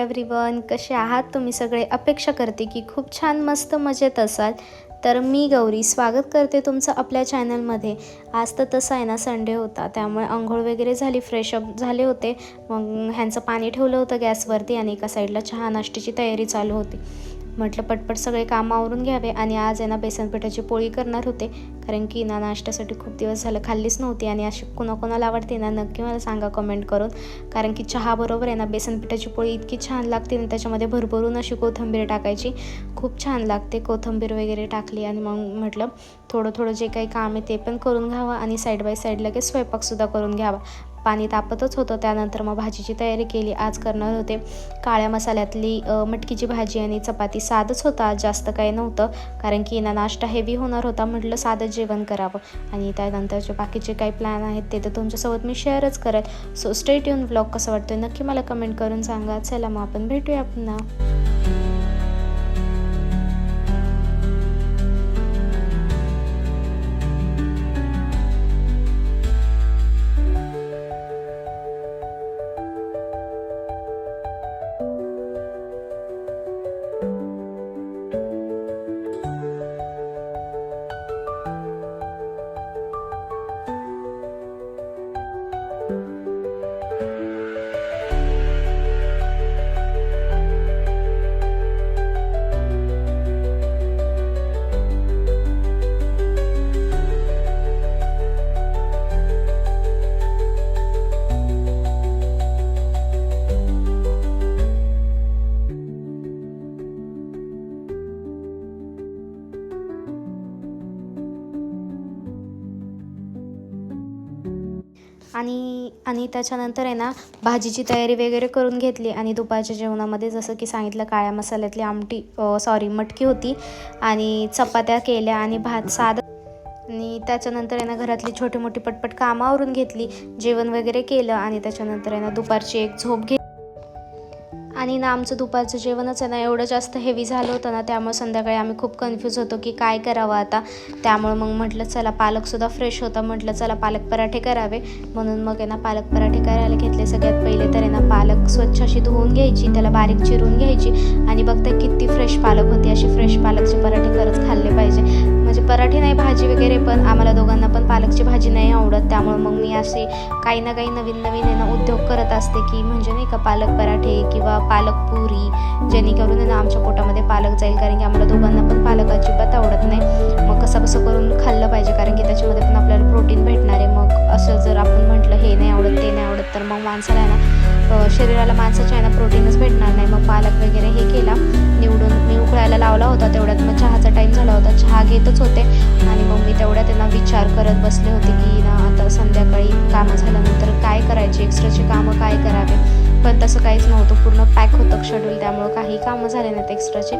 Everyone कसे आहात? तुम्ही सगळे अपेक्षा करते की खूप छान मस्त मजेत असाल. तर मी गौरी स्वागत करते तुमचं आपल्या चॅनलमध्ये आज तर तसं आहे ना संडे होता. त्यामुळे आंघोळ वगैरे झाली फ्रेशअप झाले होते. मग ह्यांचं पाणी ठेवलं होतं गॅसवरती आणि एका साईडला चहा नाश्त्याची तयारी चालू होती. म्हटलं पटपट सगळे कामावरून आवरून घ्यावे आणि आज आहे ना बेसन पिठाची पोळी करणार होते. कारण की ना नाश्त्यासाठी खूप दिवस झालं खाल्लीच नव्हती आणि अशी कोणाकोणाला आवडते ना नक्की मला सांगा कमेंट करून. कारण की चहाबरोबर आहे ना बेसनपिठाची पोळी इतकी छान लागते आणि त्याच्यामध्ये भरभरून अशी कोथिंबीर टाकायची. खूप छान लागते कोथिंबीर वगैरे टाकली आणि मग म्हटलं थोडं थोडं जे काही काम आहे ते पण करून घ्यावं आणि साईड बाय साईड लगेच स्वयंपाकसुद्धा करून घ्यावा. पाणी तापतच होतं. त्यानंतर मग भाजीची तयारी केली. आज करणार होते काळ्या मसाल्यातली मटकीची भाजी आणि चपाती. साधंच होतं आज जास्त काही नव्हतं. कारण की ना नाश्ता हेवी होणार होता म्हटलं साधं जेवण करावं. आणि त्यानंतरचे बाकीचे काही प्लॅन आहेत ते तर तुमच्यासोबत मी शेअरच करेल. सो स्टेट येऊन ब्लॉग कसं वाटतोय नक्की मला कमेंट करून सांगा. चला मग आपण भेटूया पुन्हा. आणि त्याच्यानंतर आहे ना भाजीची तयारी वगैरे करून घेतली आणि दुपारच्या जेवणामध्ये जसं की सांगितलं काळ्या मसाल्यातली आमटी सॉरी मटकी होती आणि चपात्या केल्या आणि भात साधं आणि त्याच्यानंतर आहे ना घरातली छोटी मोठी पटपट कामावरून घेतली जेवण वगैरे केलं आणि त्याच्यानंतर आहे ना दुपारची एक झोप घेतली. आणि ना आमचं दुपारचं जेवणच आहे ना एवढं जास्त हेवी झालं होतं ना त्यामुळे संध्याकाळी आम्ही खूप कन्फ्यूज होतो की काय करावं आता. त्यामुळे मग म्हटलं चला पालकसुद्धा फ्रेश होता. म्हटलं चला पालक पराठे करावे. म्हणून मग आहे ना पालक पराठे करायला घेतले सगळ्यात पहिले. तर आहे ना पालक स्वच्छ अशी धुवून घ्यायची त्याला बारीक चिरून घ्यायची. आणि बघता किती फ्रेश पालक होती. अशी फ्रेश पालकचे पराठे खरंच खाल्ले पाहिजे. पराठे नाही भाजी वगैरे पण. आम्हाला दोघांना पण पालकची भाजी नाही आवडत. त्यामुळे मग मी असे काही ना काही नवीन नवीन ना उद्योग करत असते की म्हणजे नाही का पालक पराठे किंवा पालक पुरी जेणेकरून आहे ना आमच्या पोटामध्ये पालक जाईल. कारण की आम्हाला दोघांना पण पालक अजिबात आवडत नाही. मग कसं कसं करून खाल्लं पाहिजे कारण की त्याच्यामध्ये पण आपल्याला प्रोटीन भेटणार आहे. मग असं जर आपण म्हटलं हे नाही आवडत ते नाही आवडत तर मग माणसाला आहे ना शरीराला माणसाच्या आहे ना प्रोटीनच भेटणार नाही. मग होते. आणि मग मी तेवढ्या त्यांना विचार करत बसले होते की ना आता संध्याकाळी कामं झाल्यानंतर काय करायचे? एक्स्ट्राचे कामं काय करावे? पण तसं काहीच नव्हतं. पूर्ण पॅक होतं शेड्यूल त्यामुळं काही कामं झाले नाहीत एक्स्ट्राचे.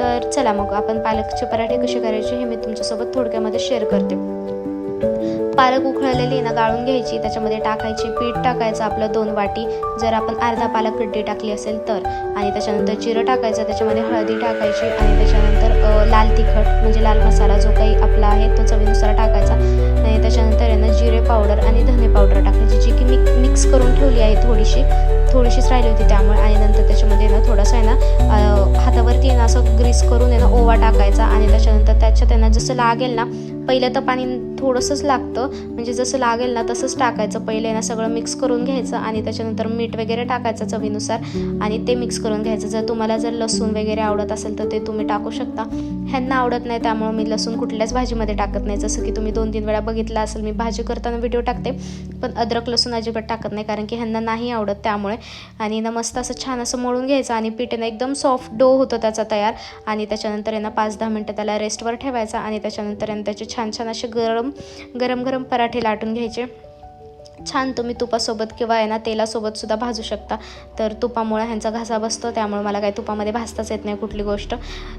तर चला मग आपण पालकचे पराठे कसे करायचे हे मी तुमच्यासोबत थोडक्यामध्ये शेअर करते. पालक उखळलेली ना गाळून घ्यायची त्याच्यामध्ये टाकायची पीठ टाकायचं आपलं दोन वाटी. जर आपण अर्धा पालक गड्डी टाकली असेल तर. आणि त्याच्यानंतर जिरं टाकायचं त्याच्यामध्ये हळदी टाकायची आणि त्याच्यानंतर लाल तिखट म्हणजे लाल मसाला जो काही आपला आहे तो चवीनुसार टाकायचा. आणि त्याच्यानंतर आहे ना जिरे पावडर आणि धने पावडर टाकायची जी की मी मिक्स करून ठेवली आहे थोडीशी. थोडीशीच राहिली होती त्यामुळे. आणि नंतर त्याच्यामध्ये ना थोडासा आहे ना हातावरती आहे ना असं ग्रीस करून आहे ना ओवा टाकायचा. आणि त्याच्यानंतर त्याच्यात त्यांना जसं लागेल ना पहिलं तर पाणी थोडंसंच लागतं. म्हणजे जसं लागेल ना तसंच टाकायचं. पहिले ना सगळं मिक्स करून घ्यायचं आणि त्याच्यानंतर मीठ वगैरे टाकायचं चवीनुसार आणि ते मिक्स करून घ्यायचं. जर तुम्हाला जर लसूण वगैरे आवडत असेल तर ते तुम्ही टाकू शकता. ह्यांना आवडत नाही त्यामुळे मी लसूण कुठल्याच भाजीमध्ये टाकत नाही. जसं की तुम्ही दोन तीन वेळा बघितलं असेल मी भाजी करताना व्हिडिओ टाकते पण अद्रक लसूण अजिबात टाकत नाही कारण की ह्यांना नाही आवडत त्यामुळे. आणि ना मस्त असं छान असं मळून घ्यायचं आणि पिठेनं एकदम सॉफ्ट डो होतं त्याचा तयार. आणि त्याच्यानंतर यांना पाच दहा मिनटं त्याला रेस्टवर ठेवायचा आणि त्याच्यानंतर यांना त्याचे छान छान असे गरम गरम गरम पराठे लाटून घ्यायचे. छान तुम्ही तुपासोबत किंवा आहे ना तेलासोबत सुद्धा भाजू शकता. तर तुपामुळे ह्यांचा घासा बसतो त्यामुळे मला काही तुपामध्ये भाजताच येत नाही कुठली गोष्ट.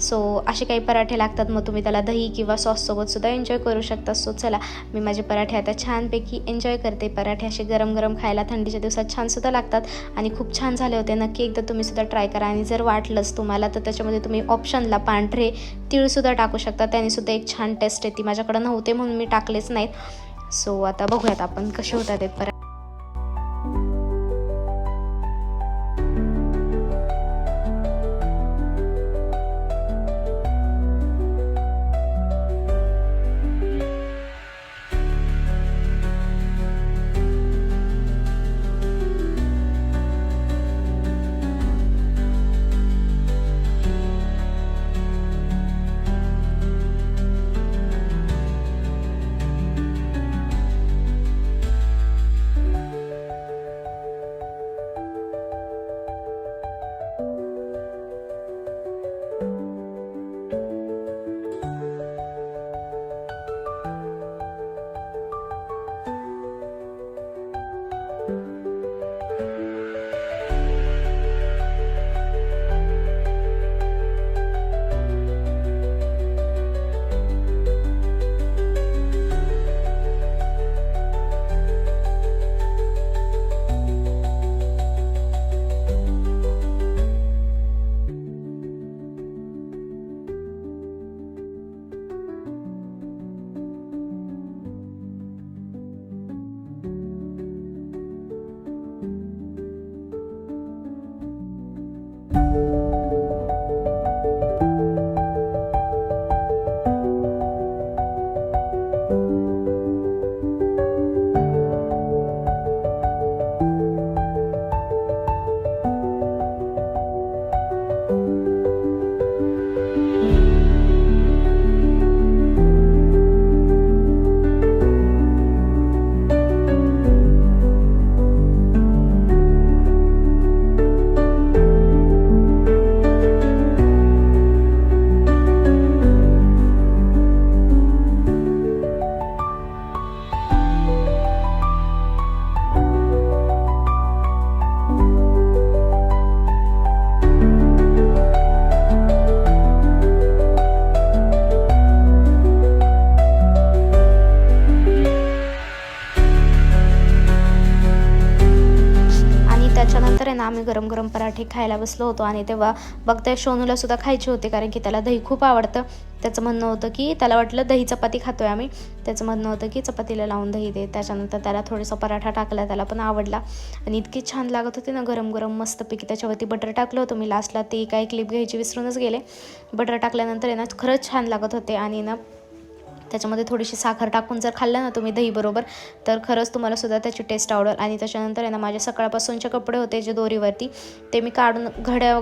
सो असे काही पराठे लागतात मग तुम्ही त्याला दही किंवा सॉससोबत सुद्धा एन्जॉय करू शकता. सो चला मी माझे पराठे आता छानपैकी एन्जॉय करते. पराठे असे गरम गरम खायला थंडीच्या दिवसात छानसुद्धा लागतात आणि खूप छान झाले होते. नक्की एकदा तुम्हीसुद्धा ट्राय करा आणि जर वाटलंच तुम्हाला तर त्याच्यामध्ये तुम्ही ऑप्शनला पांढरे तीळसुद्धा टाकू शकता. त्यानेसुद्धा एक छान टेस्ट येते. माझ्याकडे नव्हते म्हणून मी टाकलेच नाहीत. सो आता बघूयात आपण कसे होतात ते. परत पराठे खायला बसलो होतो आणि तेव्हा बघताय सोनूला सुद्धा खायचे होते कारण की त्याला दही खूप आवडतं. त्याचं म्हणणं होतं की त्याला वाटलं दही चपाती खातोय आम्ही. त्याचं म्हणणं होतं की चपातीला लावून दही दे. त्याच्यानंतर त्याला थोडासा पराठा टाकला त्याला पण आवडला. आणि इतकी छान लागत होती ना गरम गरम मस्तपैकी. त्याच्यावरती बटर टाकलं होतं मी लास्टला ते काही क्लिप घ्यायची विसरूनच गेले. बटर टाकल्यानंतर आहे ना खरंच छान लागत होते. आणि ना त्याच्यामध्ये थोडीशी साखर टाकून जर खाल्लं ना तुम्ही दहीबरोबर तर खरंच तुम्हाला सुद्धा त्याची टेस्ट आवडेल. आणि त्याच्यानंतर आहे ना माझ्या सकाळपासूनचे कपडे होते जे दोरीवरती ते मी काढून घड्या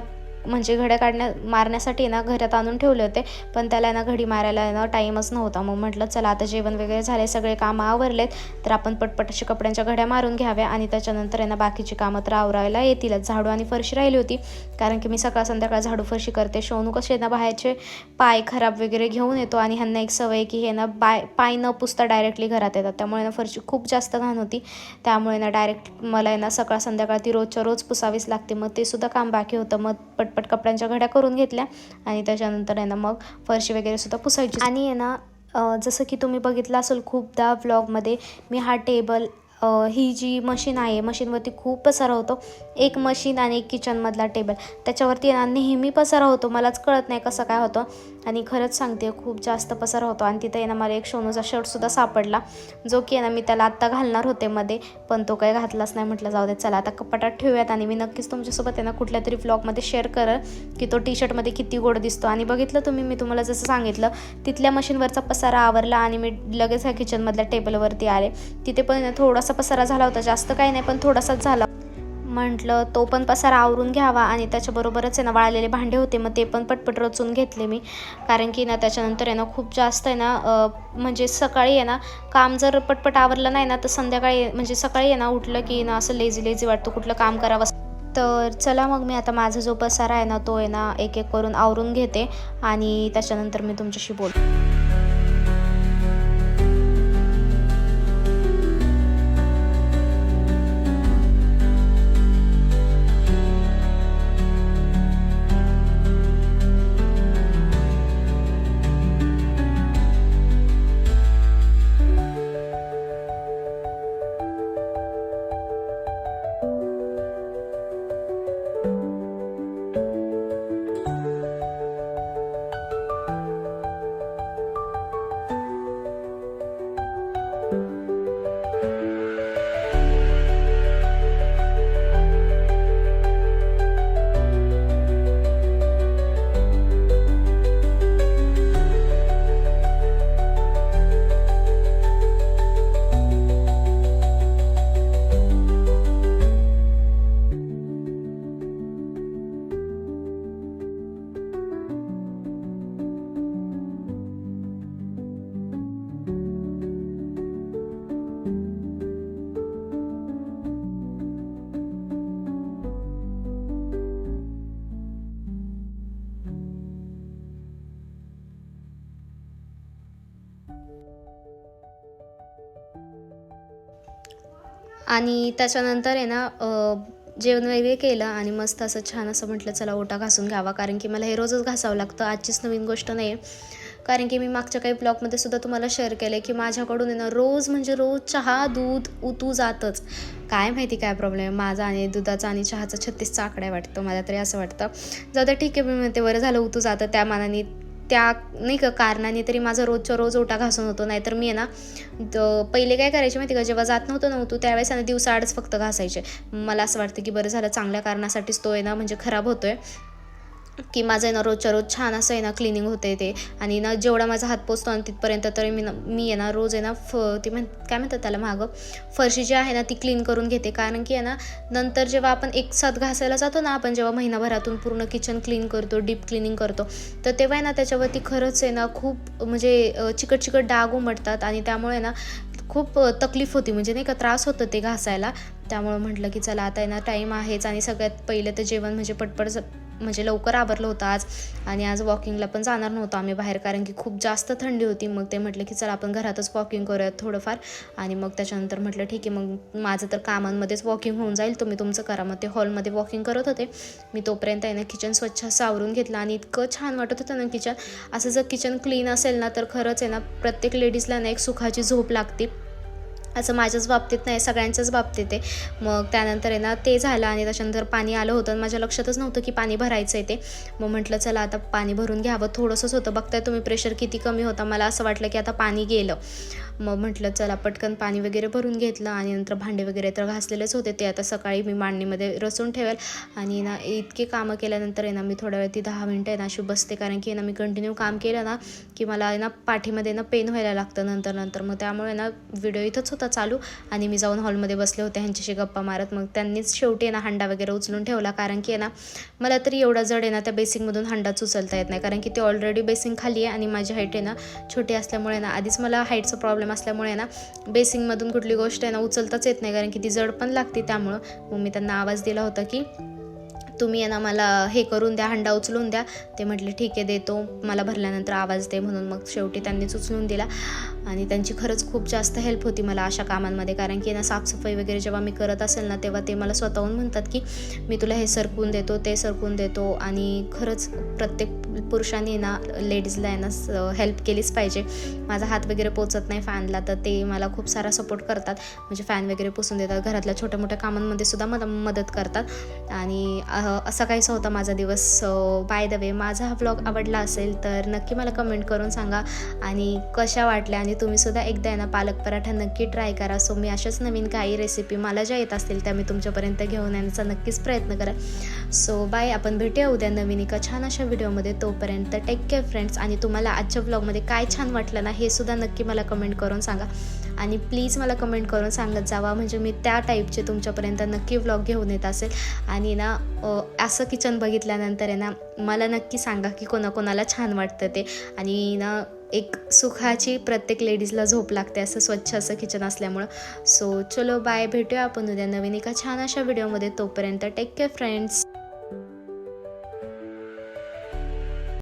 म्हणजे घड्या काढण्या मारण्यासाठी ना घरात आणून ठेवले होते. पण त्याला ना घडी मारायला ना टाईमच नव्हता. मग म्हटलं चला आता जेवण वगैरे झाले सगळे कामं आवरलेत. तर आपण पटपट अशी कपड्यांच्या घड्या मारून घ्याव्या. आणि त्याच्यानंतर आहे ना बाकीची कामं तर आवरायला येतीलच झाडू आणि फरशी राहिली होती. कारण की मी सकाळ संध्याकाळ झाडू फरशी करते. शोनू कसे ना बाहेरचे पाय खराब वगैरे घेऊन येतो. आणि ह्यांना एक सवय आहे की हे ना बाय पाय न पुसता डायरेक्टली घरात येतात. त्यामुळे ना फरशी खूप जास्त घाण होती. त्यामुळे ना डायरेक्ट मला आहे ना सकाळ संध्याकाळ ती रोजच्या रोज पुसावीच लागते. मग ते सुद्धा काम बाकी होतं. मग पट पटपट कपड्यांच्या घड्या करून घेतल्या आणि त्याच्यानंतर आहे ना मग फरशी वगैरे सुद्धा पुसायची. आणि आहे ना जसं की तुम्ही बघितलं असेल खूपदा व्लॉगमध्ये मी हा टेबल ही जी मशीन आहे मशीनवरती खूप पसारा होतो. एक मशीन आणि एक किचनमधला टेबल त्याच्यावरती येणार नेहमी पसारा होतो. मलाच कळत नाही कसं काय होतं. आणि खरंच सांगते खूप जास्त पसारा होतो. आणि तिथे येणं मला एक शोनूचा शर्टसुद्धा सापडला. जो की आहे ना मी त्याला आत्ता घालणार होते मध्ये पण तो काही घातलाच नाही. म्हटलं जाऊ दे चला आता कपाटात ठेवूयात आणि मी नक्कीच तुमच्यासोबत यांना कुठल्या तरी व्लॉगमध्ये शेअर करल की तो टी शर्टमध्ये किती गोड दिसतो. आणि बघितलं तुम्ही मी तुम्हाला जसं सांगितलं तिथल्या मशीनवरचा पसारा आवरला आणि मी लगेच ह्या किचनमधल्या टेबलवरती आले. तिथे पण थोडासा थोडासा पसारा झाला होता जास्त काही नाही पण थोडासाच झाला. म्हटलं तो पण पसारा आवरून घ्यावा आणि त्याच्याबरोबरच आहे ना वाळलेले भांडे होते मग ते पण पटपट रचून घेतले मी. कारण की ना त्याच्यानंतर आहे ना खूप जास्त आहे ना म्हणजे सकाळी आहे ना काम जर पटपट आवरलं नाही ना तर संध्याकाळी म्हणजे सकाळी आहे ना उठलं की ना असं लेझी लेझी वाटतं कुठलं काम करावं. तर चला मग मी आता माझा जो पसारा आहे ना तो आहे ना एक एक करून आवरून घेते आणि त्याच्यानंतर मी तुमच्याशी बोलते आणि त्याच्यानंतर आहे ना जेवण वगैरे केलं आणि मस्त असं छान असं म्हटलं चला ओटा घासून घ्यावा. कारण की मला हे रोजच घासावं लागतं आजचीच नवीन गोष्ट नाही आहे कारण की मी मागच्या काही ब्लॉगमध्ये सुद्धा तुम्हाला शेअर केलं आहे की माझ्याकडून आहे ना रोज म्हणजे रोज चहा दूध उतू जातच. काय माहिती काय प्रॉब्लेम आहे माझा आणि दुधाचा आणि चहाचा छत्तीसचा आकडा वाटतो मला तरी असं वाटतं. जाऊ द्या ठीक आहे मी म्हणते बरं झालं उतू जातं. त्या मानाने त्या नाही का कारणाने तरी माझा रोजच्या रोज ओटा घासून होतो. नाहीतर मी आहे ना पहिले काय करायचे माहिती का? जेव्हा जात नव्हतं नव्हतं त्यावेळेस आहे ना दिवसाआडच फक्त घासायचे. मला असं वाटतं की बरं झालं चांगल्या कारणासाठीच तो आहे ना म्हणजे खराब होतोय. की माझं आहे ना रोजच्या रोज छान असं आहे ना क्लिनिंग होते ते. आणि ना जेवढा माझा हात पोचतो ना तिथपर्यंत तरी मी ना मी आहे ना रोज आहे ना फ ती म्हण काय म्हणतात त्याला मागं? फरशी जी आहे ना ती क्लीन करून घेते. कारण की आहे ना नंतर जेव्हा आपण एक साथ घासायला जातो ना आपण जेव्हा महिनाभरातून पूर्ण किचन क्लीन करतो डीप क्लिनिंग करतो तर तेव्हा आहे ना त्याच्यावरती खरंच आहे ना खूप म्हणजे चिकट चिकट डाग उमटतात. आणि त्यामुळे ना खूप तकलीफ होती. म्हणजे नाही का त्रास होतं ते घासायला. त्यामुळं म्हटलं की चला आता आहे ना टाईम आहेच. आणि सगळ्यात पहिलं तर जेवण म्हणजे पटपट म्हणजे लवकर आवरलं होतं आज. आणि आज वॉकिंगला पण जाणार नव्हतो आम्ही बाहेर कारण की खूप जास्त थंडी होती. मग ते म्हटलं की चला आपण घरातच वॉकिंग करूयात थोडंफार. आणि मग त्याच्यानंतर म्हटलं ठीक आहे मग माझं तर कामांमध्येच वॉकिंग होऊन जाईल. तुम्ही तुमचं करा. मग ते हॉलमध्ये वॉकिंग करत होते. मी तोपर्यंत आहे ना किचन स्वच्छ असं आवरून घेतलं. आणि इतकं छान वाटत होतं ना किचन असं जर किचन क्लीन असेल ना तर खरंच आहे ना प्रत्येक लेडीजला ना एक सुखाची झोप लागते. असं माझ्याच बाबतीत नाही सगळ्यांच्याच बाबतीत आहे. मग त्यानंतर आहे ना ते झालं आणि त्याच्यानंतर पाणी आलं होतं माझ्या लक्षातच नव्हतं की पाणी भरायचं आहे ते. मग म्हटलं चला आता पाणी भरून घ्यावं थोडंसंच होतं. बघताय तुम्ही प्रेशर किती कमी होता. मला असं वाटलं की आता पाणी गेलं. मग म्हटलं चला पटकन पाणी वगैरे भरून घेतलं आणि नंतर भांडे वगैरे तर घासलेलेच होते. ते आता सकाळी मी मांडणीमध्ये रचून ठेवेल आणि ना इतके कामं केल्यानंतर आहे ना मी थोड्या वेळ ती दहा मिनटं आहे ना अशी बसते. कारण की ना मी कंटिन्यू काम केलं ना की मला आहे ना पाठीमध्ये ना पेन व्हायला लागतं नंतर नंतर. मग त्यामुळे ना व्हिडिओ इथंच होता चालू आणि मी जाऊन हॉलमध्ये बसले होते ह्यांच्याशी गप्पा मारत. मग त्यांनीच शेवटी आहे ना हांडा वगैरे उचलून ठेवला. कारण की आहे ना मला तरी एवढा जड आहे ना त्या बेसिंगमधून हांडाच उचलता येत नाही. कारण की ते ऑलरेडी बेसिंग खाली आहे आणि माझी हाईट आहे ना छोटी असल्यामुळे ना आधीच मला हाईटचा प्रॉब्लेम असल्यामुळे ना बेसिंगमधून कुठली गोष्ट आहे ना उचलताच येत नाही. कारण की ती जड पण लागते त्यामुळं. मग मी त्यांना आवाज दिला होता की तुम्ही आहे ना मला हे करून द्या हंडा उचलून द्या. ते म्हटले ठीक आहे देतो. मला भरल्यानंतर आवाज दे. म्हणून मग शेवटी त्यांनीच उचलून दिला. आणि त्यांची खरंच खूप जास्त हेल्प होती मला अशा कामांमध्ये. कारण की ना साफसफाई वगैरे जेव्हा मी करत असेल ना तेव्हा ते मला स्वतःहून म्हणतात की मी तुला हे सरकून देतो ते सरकून देतो. आणि खरंच प्रत्येक पुरुषांनी ना लेडीजला आहे ना हेल्प केलीच पाहिजे. माझा हात वगैरे पोचत नाही फॅनला तर ते मला खूप सारा सपोर्ट करतात. म्हणजे फॅन वगैरे पुसून देतात. घरातल्या छोट्या मोठ्या कामांमध्ये सुद्धा मला मदत करतात. आणि असा काहीसा होता माझा दिवस. बाय द वे माझा हा ब्लॉग आवडला असेल तर नक्की मला कमेंट करून सांगा. आणि कशा वाटल्या आणि तुम्ही सुद्धा एकदा आहे ना पालक पराठा नक्की ट्राय करा. सो मी अशाच नवीन काही रेसिपी मला ज्या येत असतील त्या मी तुमच्यापर्यंत घेऊन येण्याचा नक्कीच प्रयत्न करा. सो बाय आपण भेटूया उद्या नवीन एका छान अशा व्हिडिओमध्ये तोपर्यंत टेक केअर फ्रेंड्स आणि तुम्हाला आजच्या ब्लॉगमध्ये काय छान वाटलं ना हे सुद्धा नक्की मला कमेंट करून सांगा. आणि प्लीज मला कमेंट करून सांगत जावा. म्हणजे मी त्या टाईपचे तुमच्यापर्यंत नक्की व्लॉग घेऊन येत असेल. आणि ना असं किचन बघितल्यानंतर आहे ना मला नक्की सांगा की कोणाकोणाला छान वाटतं ते. आणि ना एक सुखाची प्रत्येक लेडीजला झोप लागते असं स्वच्छ असं किचन असल्यामुळं. सो चलो बाय भेटूया आपण उद्या नवीन एका छान अशा व्हिडिओमध्ये तोपर्यंत टेक केअर फ्रेंड्स